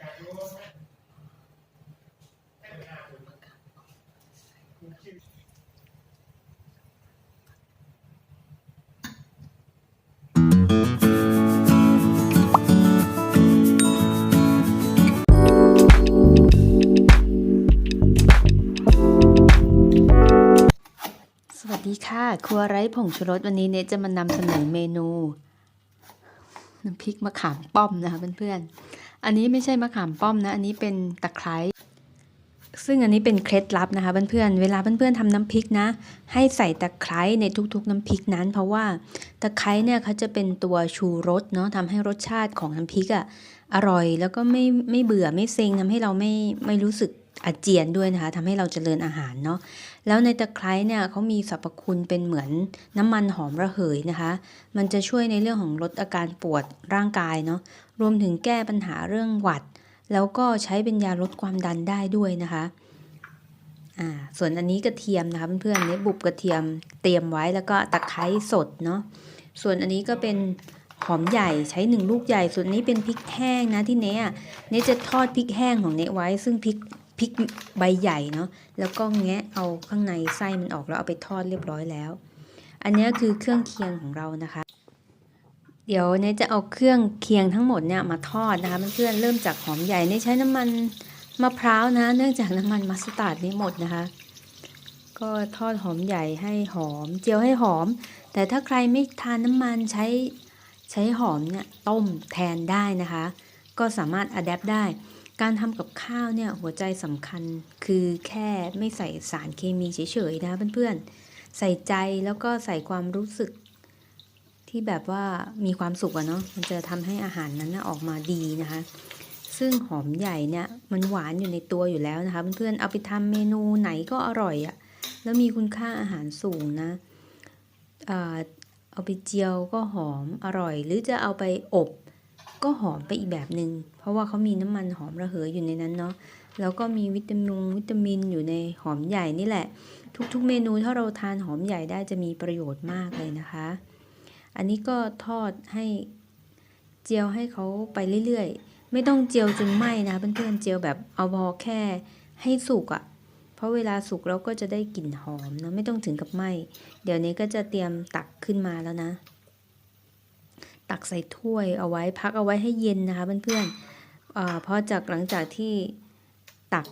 สวัสดีค่ะ ครัวไร้ผงชูรสวันนี้เนจะมานำเสนอเมนูน้ำพริกมะขามป้อมนะคะเพื่อนๆ อันนี้ไม่ใช่มะขามป้อมนะ อันนี้เป็นตะไคร้ซึ่งอันนี้เป็นเคล็ดลับนะคะเพื่อนๆ เวลาเพื่อนๆทำน้ำพริกนะ ให้ใส่ตะไคร้ในทุกๆน้ำพริกนั้น เพราะว่าตะไคร้เนี่ยเขาจะเป็นตัวชูรสเนาะทำให้รสชาติของน้ำพริกอะอร่อยแล้วก็ไม่ไม่เบื่อไม่เซ็งทำให้เราไม่ไม่รู้สึก อาเจียนด้วยนะคะทำให้เราเจริญอาหารเนาะแล้วในตะไคร้เนี่ยเขามีสรรพคุณเป็นเหมือนน้ำมันหอมระเหยนะคะ มันจะช่วยในเรื่องของลดอาการปวดร่างกายเนาะรวมถึงแก้ปัญหาเรื่องหวัด แล้วก็ใช้เป็นยาลดความดันได้ด้วยนะคะอ่าส่วนอันนี้กระเทียมนะคะเพื่อนๆเนี่ยบุบกระเทียมเตรียมไว้แล้วก็ตะไคร้สดเนาะส่วนอันนี้ก็เป็นหอมใหญ่ใช้หนึ่งลูกใหญ่ส่วนนี้เป็นพริกแห้งนะที่เนี้เน้จะทอดพริกแห้งของเน้ไว้ ซึ่งพริก พริกใบใหญ่เนาะแล้วก็แงะเอาข้างในไส้มันออกแล้วเอาไปทอดเรียบร้อยแล้ว อันนี้คือเครื่องเคียงของเรานะคะ เดี๋ยวเนยจะเอาเครื่องเคียงทั้งหมดเนี่ยมาทอดนะคะเพื่อนๆเริ่มจากหอมใหญ่เนยใช้น้ำมันมะพร้าวนะ เนื่องจากน้ำมันมัสตาร์ดนี่หมดนะคะ ก็ทอดหอมใหญ่ให้หอม เจียวให้หอม แต่ถ้าใครไม่ทานน้ำมันใช้ใช้หอมเนี่ยต้มแทนได้นะคะ ก็สามารถอัดแอปได้ การทำกับข้าวเนี่ยหัวใจสำคัญคือแค่ไม่ใส่สารเคมีเฉยๆนะเพื่อนๆ ใส่ใจแล้วก็ใส่ความรู้สึก ที่แบบว่ามีความสุขอะเนาะมันจะทำให้อาหารนั้นนะออกมาดีนะคะ ซึ่งหอมใหญ่เนี่ยมันหวานอยู่ในตัวอยู่แล้วนะคะเพื่อนๆเอาไปทำเมนูไหนก็อร่อยอะแล้วมีคุณค่าอาหารสูงนะเอ่อเอาไปเจียวก็หอมอร่อย หรือจะเอาไปอบ ก็หอมไปอีกแบบหนึง่งเพราะว่าเขามีน้ำมันหอมระเหยอยู่ในนั้นเนาะแล้วก็มีวิตามินวิตามินอยู่ในหอมใหญ่นี่แหละ ทุกๆ เมนูถ้าเราทานหอมใหญ่ได้จะมีประโยชน์มากเลยนะคะ อันนี้ก็ทอดให้เจียวให้เขาไปเรื่อยๆ ไม่ต้องเจียวจนไหม้นะเพื่อนๆเจียวแบบเอาพอแค่ให้สุกอะ่ะเพราะเวลาสุกเราก็จะได้กลิ่นหอมนะไม่ต้องถึงกับไหม้เดี๋ยวนี้ก็จะเตรียมตักขึ้นมาแล้วนะ ตักใส่ถ้วยเอาไว้พักเอาไว้ให้เย็นนะคะเพื่อนๆอ่าพอจากหลังจากที่ตัก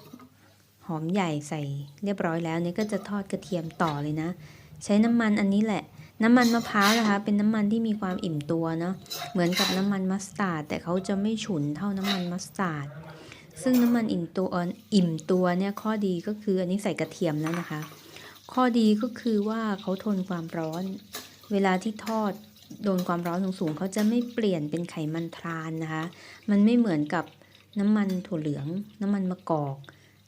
หอมใหญ่ใส่เรียบร้อยแล้วเนี่ยก็จะทอดกระเทียมต่อเลยนะ ใช้น้ำมันอันนี้แหละ น้ำมันมะพร้าวนะคะ เป็นน้ำมันที่มีความอิ่มตัวเนาะเหมือนกับน้ำมันมัสตาร์ดแต่เขาจะไม่ฉุนเท่าน้ำมันมัสตาร์ดซึ่งน้ำมันอิ่มตัวอิ่มตัวเนี่ยข้อดีก็คืออันนี้ใส่กระเทียมแล้วนะคะ ข้อดีก็คือว่าเขาทนความร้อน เวลาที่ทอด โดนความร้อนสูงๆเขาจะไม่เปลี่ยนเป็นไขมันทรานนะคะ มันไม่เหมือนกับน้ำมันถั่วเหลือง น้ำมันมะกอก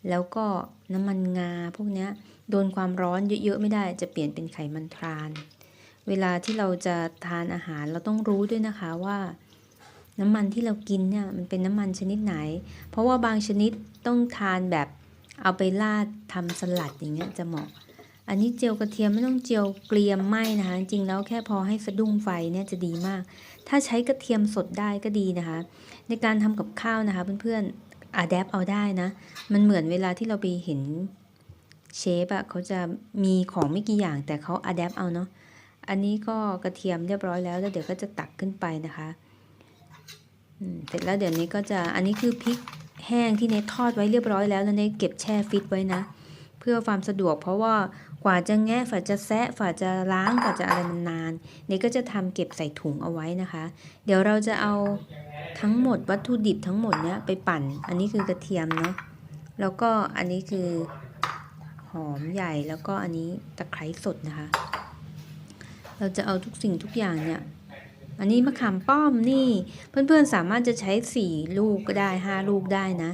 แล้วก็น้ำมันงาพวกนี้โดนความร้อนเยอะๆไม่ได้จะเปลี่ยนเป็นไขมันทราน เวลาที่เราจะทานอาหารเราต้องรู้ด้วยนะคะว่า น้ำมันที่เรากินเนี่ยมันเป็นน้ำมันชนิดไหน เพราะว่าบางชนิดต้องทานแบบเอาไปราดทำสลัดอย่างเงี้ยจะเหมาะ อันนี้เจียวกระเทียมไม่ต้องเจียวเกลียมไหมนะคะ จริงแล้วแค่พอให้สะดุ้งไฟเนี่ยจะดีมาก ถ้าใช้กระเทียมสดได้ก็ดีนะคะ ในการทำกับข้าวนะคะเพื่อนๆอาแดปเอาได้นะ มันเหมือนเวลาที่เราไปเห็นเชฟอะเขาจะมีของไม่กี่อย่างแต่เขาอาแดปเอาเนาะอันนี้ก็กระเทียมเรียบร้อยแล้วแล้วเดี๋ยวก็จะตักขึ้นไปนะคะเสร็จแล้วเดี๋ยวนี้ก็จะอันนี้คือพริกแห้งที่เนททอดไว้เรียบร้อยแล้วแล้วเนทเก็บแช่ฟิตไว้นะ เพื่อความสะดวกเพราะว่า กว่าจะแงะฝาจะแซะฝาจะล้างฝาจะอะไรมันนานเนทก็จะทำเก็บใส่ถุงเอาไว้นะคะ เดี๋ยวเราจะเอาทั้งหมดวัตถุดิบทั้งหมดเนี้ยไปปั่น อันนี้คือกระเทียมเนาะแล้วก็อันนี้คือหอมใหญ่แล้วก็อันนี้ตะไคร้สดนะคะ เราจะเอาทุกสิ่งทุกอย่างเนี่ยอันนี้มะขามป้อมนี่เพื่อนๆสามารถจะใช้สี่ลูกก็ได้ห้าลูกได้นะ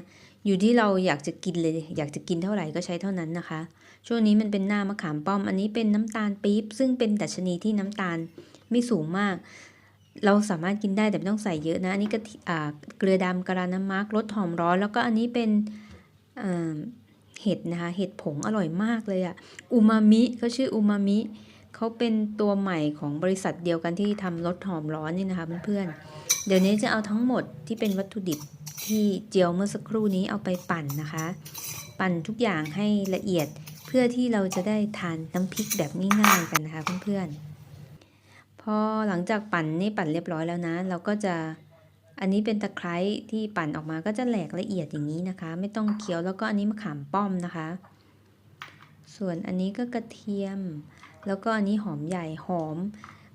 อยู่ที่เราอยากจะกินเลย อยากจะกินเท่าไหร่ก็ใช้เท่านั้นนะคะ ช่วงนี้มันเป็นหน้ามะขามป้อม อันนี้เป็นน้ำตาลปี๊บซึ่งเป็นดัชนีที่น้ำตาลไม่สูงมาก เราสามารถกินได้แต่ไม่ต้องใส่เยอะนะ อันนี้ก็เกลือดำกระดาน้ำมักรสหอมร้อน แล้วก็อันนี้เป็นเห็ดนะคะ เห็ดผงอร่อยมากเลยอะอูมามิเขาชื่ออูมามิเขาเป็นตัวใหม่ของบริษัทเดียวกันที่ทำรสหอมร้อนนี่นะคะเพื่อนๆเดี๋ยวนี้จะเอาทั้งหมดที่เป็นวัตถุดิบ ที่เจียวเมื่อสักครู่นี้เอาไปปั่นนะคะ ปั่นทุกอย่างให้ละเอียดเพื่อที่เราจะได้ทานน้ำพริกแบบง่ายๆกันนะคะเพื่อนๆพอหลังจากปั่นนี่ปั่นเรียบร้อยแล้วนะ เราก็จะอันนี้เป็นตะไคร้ที่ปั่นออกมาก็จะแหลกละเอียดอย่างนี้นะคะ ไม่ต้องเคี้ยวแล้วก็อันนี้มะขามป้อมนะคะ ส่วนอันนี้ก็กระเทียม แล้วก็อันนี้หอมใหญ่หอม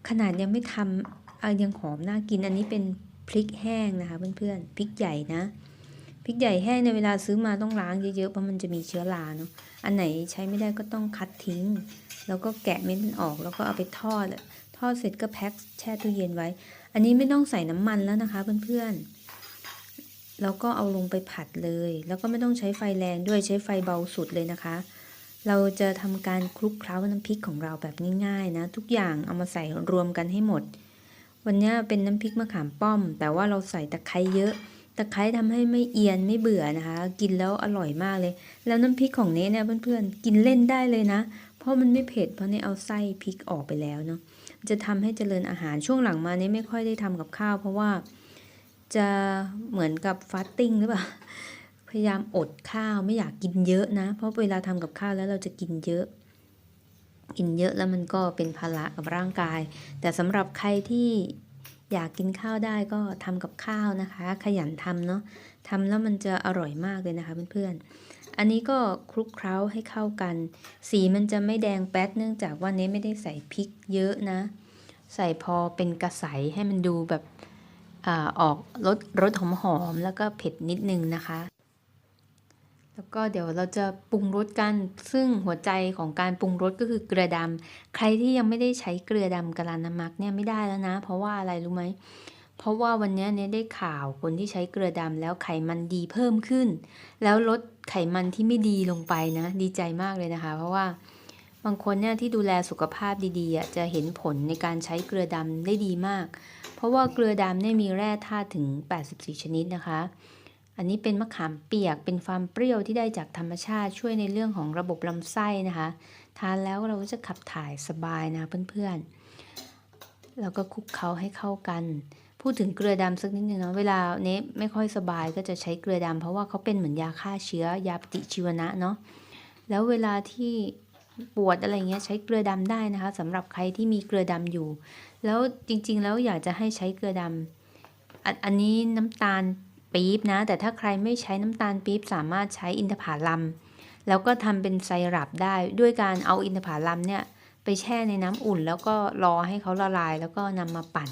ขนาดยังไม่ทำยังหอมน่ากินอันนี้เป็น พริกแห้งนะคะเพื่อนๆพริกใหญ่นะพริกใหญ่แห้งในเวลาซื้อมาต้องล้างเยอะๆเพราะมันจะมีเชื้อราเนาะอันไหนใช้ไม่ได้ก็ต้องคัดทิ้ง แล้วก็แกะเม็ดมันออกแล้วก็เอาไปทอดทอดเสร็จก็แพ็คแช่ตู้เย็นไว้ อันนี้ไม่ต้องใส่น้ำมันแล้วนะคะเพื่อนๆแล้วก็เอาลงไปผัดเลย แล้วก็ไม่ต้องใช้ไฟแรงด้วยใช้ไฟเบาสุดเลยนะคะ เราจะทำการคลุกเคล้าน้ำพริกของเราแบบง่ายๆนะ ทุกอย่างเอามาใส่รวมกันให้หมด วันนี้เป็นน้ำพริกมะขามป้อม แต่ว่าเราใส่ตะไคร้เยอะ ตะไคร้ทำให้ไม่เอียนไม่เบื่อนะคะ กินแล้วอร่อยมากเลย แล้วน้ำพริกของเน้เนี่ยเพื่อนๆ กินเล่นได้เลยนะ เพราะมันไม่เผ็ด เพราะเน้เอาไส้พริกออกไปแล้วเนาะ จะทำให้เจริญอาหารช่วงหลังมาเน้ไม่ค่อยได้ทำกับข้าว เพราะว่าจะเหมือนกับฟาสติ้งหรือเปล่า พยายามอดข้าวไม่อยากกินเยอะนะ เพราะเวลาทำกับข้าวแล้วเราจะกินเยอะ กินเยอะแล้วมันก็เป็นภาระกับร่างกาย แต่สำหรับใครที่อยากกินข้าวได้ก็ทำกับข้าวนะคะ ขยันทำเนาะทำแล้วมันจะอร่อยมากเลยนะคะเพื่อนๆ อันนี้ก็คลุกเคล้าให้เข้ากัน สีมันจะไม่แดงแป๊ดเนื่องจากว่าเน้ไม่ได้ใส่พริกเยอะนะ ใส่พอเป็นกระใสให้มันดูแบบอาออกรสรสหอมๆแล้วก็เผ็ดนิดนึงนะคะ แล้วก็เดี๋ยวเราจะปรุงรสกัน ซึ่งหัวใจของการปรุงรสก็คือเกลือดำ ใครที่ยังไม่ได้ใช้เกลือดำกะลานามักเนี่ยไม่ได้แล้วนะ เพราะว่าอะไรรู้ไหม เพราะว่าวันนี้เนี่ยได้ข่าวคนที่ใช้เกลือดำแล้วไขมันดีเพิ่มขึ้น แล้วลดไขมันที่ไม่ดีลงไปนะ ดีใจมากเลยนะคะ เพราะว่าบางคนเนี่ยที่ดูแลสุขภาพดีๆจะเห็นผลในการใช้เกลือดำได้ดีมาก เพราะว่าเกลือดำเนี่ยมีแร่ธาตุถึง 84 ชนิดนะคะ อันนี้เป็นมะขามเปียกเป็นความเปรี้ยวที่ได้จากธรรมชาติช่วยในเรื่องของระบบลำไส้นะคะทานแล้วเราก็จะขับถ่ายสบายนะเพื่อนๆแล้วก็คลุกเคล้าให้เข้ากัน พูดถึงเกลือดำสักนิดนึงเนาะเวลาเนี้ไม่ค่อยสบายก็จะใช้เกลือดำเพราะว่าเขาเป็นเหมือนยาฆ่าเชื้อยาปฏิชีวนะเนาะแล้วเวลาที่ปวดอะไรเงี้ยใช้เกลือดำได้นะคะสำหรับใครที่มีเกลือดำอยู่ แล้วจริงๆแล้วอยากจะให้ใช้เกลือดำออันนี้น้ำตาล ปี๊บนะ แต่ถ้าใครไม่ใช้น้ำตาลปี๊บสามารถใช้อินทผลัม แล้วก็ทำเป็นไซรัปได้ด้วยการเอาอินทผลัมเนี่ยไปแช่ในน้ำอุ่น แล้วก็รอให้เขาละลาย แล้วก็นำมาปั่น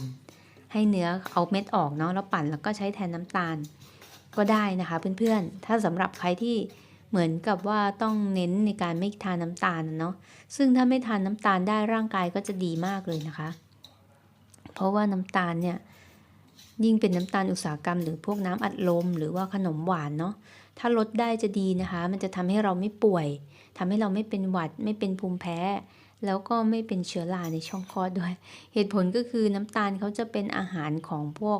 ให้เนื้อเอาเม็ดออกเนาะแล้วปั่นแล้วก็ใช้แทนน้ำตาล ก็ได้นะคะเพื่อนๆ ถ้าสำหรับใครที่เหมือนกับว่าต้องเน้นในการไม่ทานน้ำตาลเนาะซึ่งถ้าไม่ทานน้ำตาลได้ร่างกายก็จะดีมากเลยนะคะ เพราะว่าน้ำตาลเนี่ย ยิ่งเป็นน้ำตาลอุตสาหกรรม หรือพวกน้ำอัดลม หรือว่าขนมหวานเนาะถ้าลดได้จะดีนะคะ มันจะทำให้เราไม่ป่วยทำให้เราไม่เป็นหวัดไม่เป็นภูมิแพ้ แล้วก็ไม่เป็นเชื้อราในช่องคลอดด้วย เหตุผลก็คือน้ำตาลเขาจะเป็นอาหารของพวก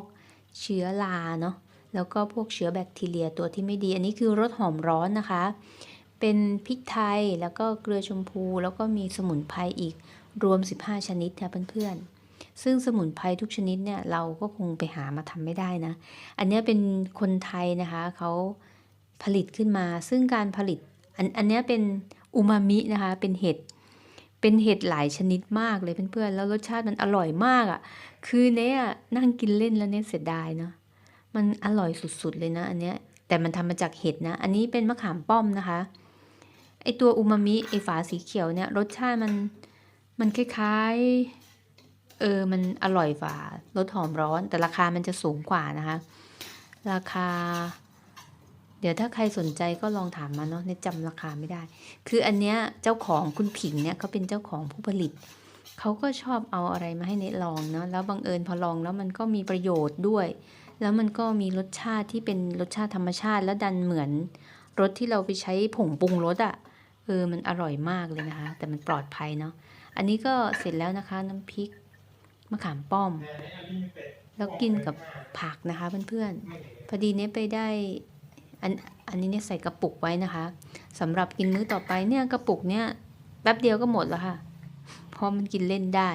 เชื้อราเนาะแล้วก็พวกเชื้อแบคทีเรียตัวที่ไม่ดี อันนี้คือรสหอมร้อนนะคะ เป็นพริกไทยแล้วก็เกลือชมพู แล้วก็มีสมุนไพรอีกรวม 15 ชนิดค่ะเพื่อนๆ ซึ่งสมุนไพรทุกชนิดเนี่ยเราก็คงไปหามาทำไม่ได้นะ อันนี้เป็นคนไทยนะคะเขาผลิตขึ้นมา ซึ่งการผลิตอันอันนี้เป็นอูมามินะคะเป็นเห็ดเป็นเห็ดหลายชนิดมากเลยเพื่อนๆแล้วรสชาติมันอร่อยมากอะ่ะ คือเนี่ยนั่งกินเล่นแล้วเนี่ยเสียดายเนาะมันอร่อยสุดๆเลยนะอันเนี้ยแต่มันทำมาจากเห็ดนะ อันนี้เป็นมะขามป้อมนะคะไอตัวอูมามิไอฝาสีเขียวเนี่ยรสชาติมันมันคล้ายๆ เออมันอร่อยฝ่ารสหอมร้อน แต่ราคามันจะสูงกว่านะคะ ราคา เดี๋ยวถ้าใครสนใจก็ลองถามมาเนาะเนี่ยจำราคาไม่ได้ คืออันเนี้ยเจ้าของคุณผิงเนี่ยเขาเป็นเจ้าของผู้ผลิตเขาก็ชอบเอาอะไรมาให้เนลองเนาะแล้วบังเอิญพอลองแล้วมันก็มีประโยชน์ด้วย แล้วมันก็มีรสชาติที่เป็นรสชาติธรรมชาติ แล้วดันเหมือนรสที่เราไปใช้ผงปรุงรสอะ่ะเออมันอร่อยมากเลยนะคะ แต่มันปลอดภัยเนาะอันนี้ก็เสร็จแล้วนะคะน้ำพริก มะขามป้อม แล้วกินกับผักนะคะเพื่อนๆ พอดีเนี้ยไปได้อันอันนี้เนี่ยใส่กระปุกไว้นะคะสำหรับกินมื้อต่อไปเนี่ยกระปุกเนี่ยแป๊บเดียวก็หมดแล้วค่ะเพราะมันกินเล่นได้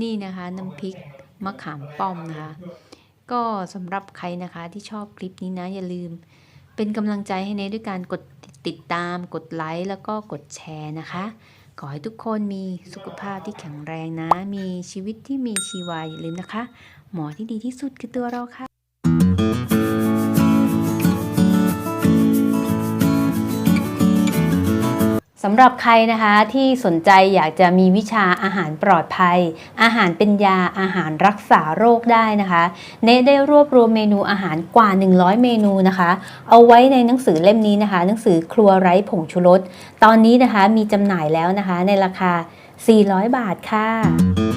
นี่นะคะน้ำพริกมะขามป้อมนะคะ ก็สำหรับใครนะคะที่ชอบคลิปนี้นะอย่าลืม เป็นกำลังใจให้เนด้วยการกด ติดตามกดไลค์แล้วก็กดแชร์นะคะ ขอให้ทุกคนมีสุขภาพที่แข็งแรงนะ มีชีวิตที่มีชีวาอย่าลืมนะคะ หมอที่ดีที่สุดคือตัวเราค่ะ สำหรับใครนะคะที่สนใจอยากจะมีวิชาอาหารปลอดภัย อาหารเป็นยาอาหารรักษาโรคได้นะคะเนได้รวบรวมเมนูอาหารกว่า 100 เมนูนะคะ เอาไว้ในหนังสือเล่มนี้นะคะ หนังสือครัวไร้ผงชูรสตอนนี้นะคะมีจำหน่ายแล้วนะคะในราคา 400 บาทค่ะ